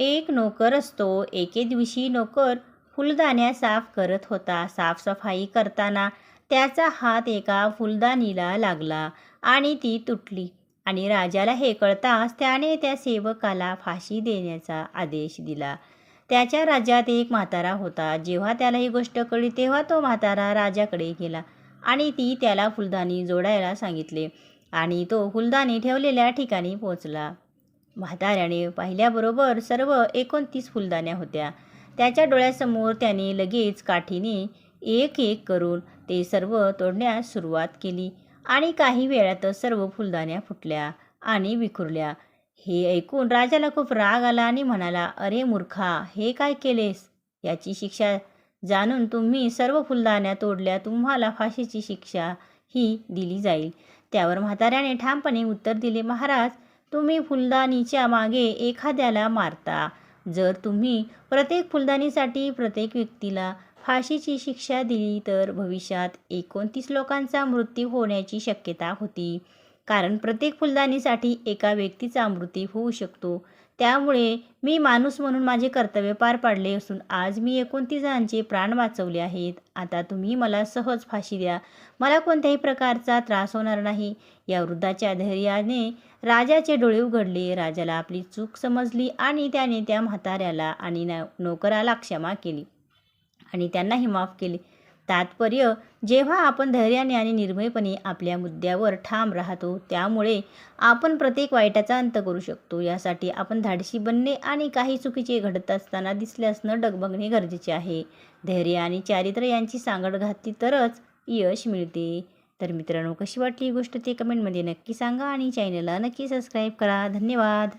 एक नोकर असतो. एके दिवशी नोकर फुलदाण्या साफ करत होता. साफसफाई करताना त्याचा हात एका फुलदाणीला लागला आणि ती तुटली आणि राजाला हे कळताच त्याने त्या सेवकाला फाशी देण्याचा आदेश दिला. त्याच्या राज्यात एक म्हातारा होता. जेव्हा त्याला ही गोष्ट कळली तेव्हा तो म्हातारा राजाकडे गेला आणि ती त्याला फुलदाणी जोडायला सांगितले आणि तो फुलदाणी ठेवलेल्या ठिकाणी पोचला म्हाताऱ्याने पाहिल्याबरोबर सर्व एकोणतीस फुलदाण्या होत्या. त्याच्या डोळ्यासमोर त्याने लगेच काठीने एक एक करून ते सर्व तोडण्यास सुरुवात केली आणि काही वेळातच सर्व फुलदाण्या फुटल्या आणि विखुरल्या. हे ऐकून राजाला खूप राग आला आणि म्हणाला अरे मूर्खा हे काय केलेस? याची शिक्षा जाणून तुम्ही सर्व फुलदाण्या तोडल्या तुम्हाला फाशीची शिक्षा ही दिली जाईल. त्यावर म्हाताऱ्याने ठामपणे उत्तर दिले महाराज तुम्ही फुलदाणीच्या मागे एखाद्याला मारता. जर तुम्ही प्रत्येक फुलदाणीसाठी प्रत्येक व्यक्तीला फाशीची शिक्षा दिली तर भविष्यात एकोणतीस लोकांचा मृत्यू होण्याची शक्यता होती. कारण प्रत्येक फुलदाणीसाठी एका व्यक्तीचा मृत्यू होऊ शकतो. त्यामुळे मी माणूस म्हणून माझे कर्तव्य पार पाडले असून आज मी एकोणतीस जणांचे प्राण वाचवले आहेत. आता तुम्ही मला सहज फाशी द्या. मला कोणत्याही प्रकारचा त्रास होणार नाही. या वृद्धाच्या धैर्याने राजाचे डोळे उघडले. राजाला आपली चूक समजली आणि त्याने त्या म्हाताऱ्याला आणि ना नोकराला क्षमा केली. आणि त्यांनाही माफ केले. तात्पर्य जेव्हा आपण धैर्याने आणि निर्भयपणे आपल्या मुद्द्यावर ठाम राहतो त्यामुळे आपण प्रत्येक वाईटाचा अंत करू शकतो. यासाठी आपण धाडशी बनणे आणि काही चुकीचे घडत असताना दिसल्यास न डगमगणे गरजेचे आहे. धैर्य आणि चारित्र्य यांची सांगड घातली तरच यश मिळते. तर मित्रांनो कशी वाटली ही गोष्ट ते कमेंटमध्ये नक्की सांगा आणि चॅनलला नक्की सबस्क्राईब करा. धन्यवाद.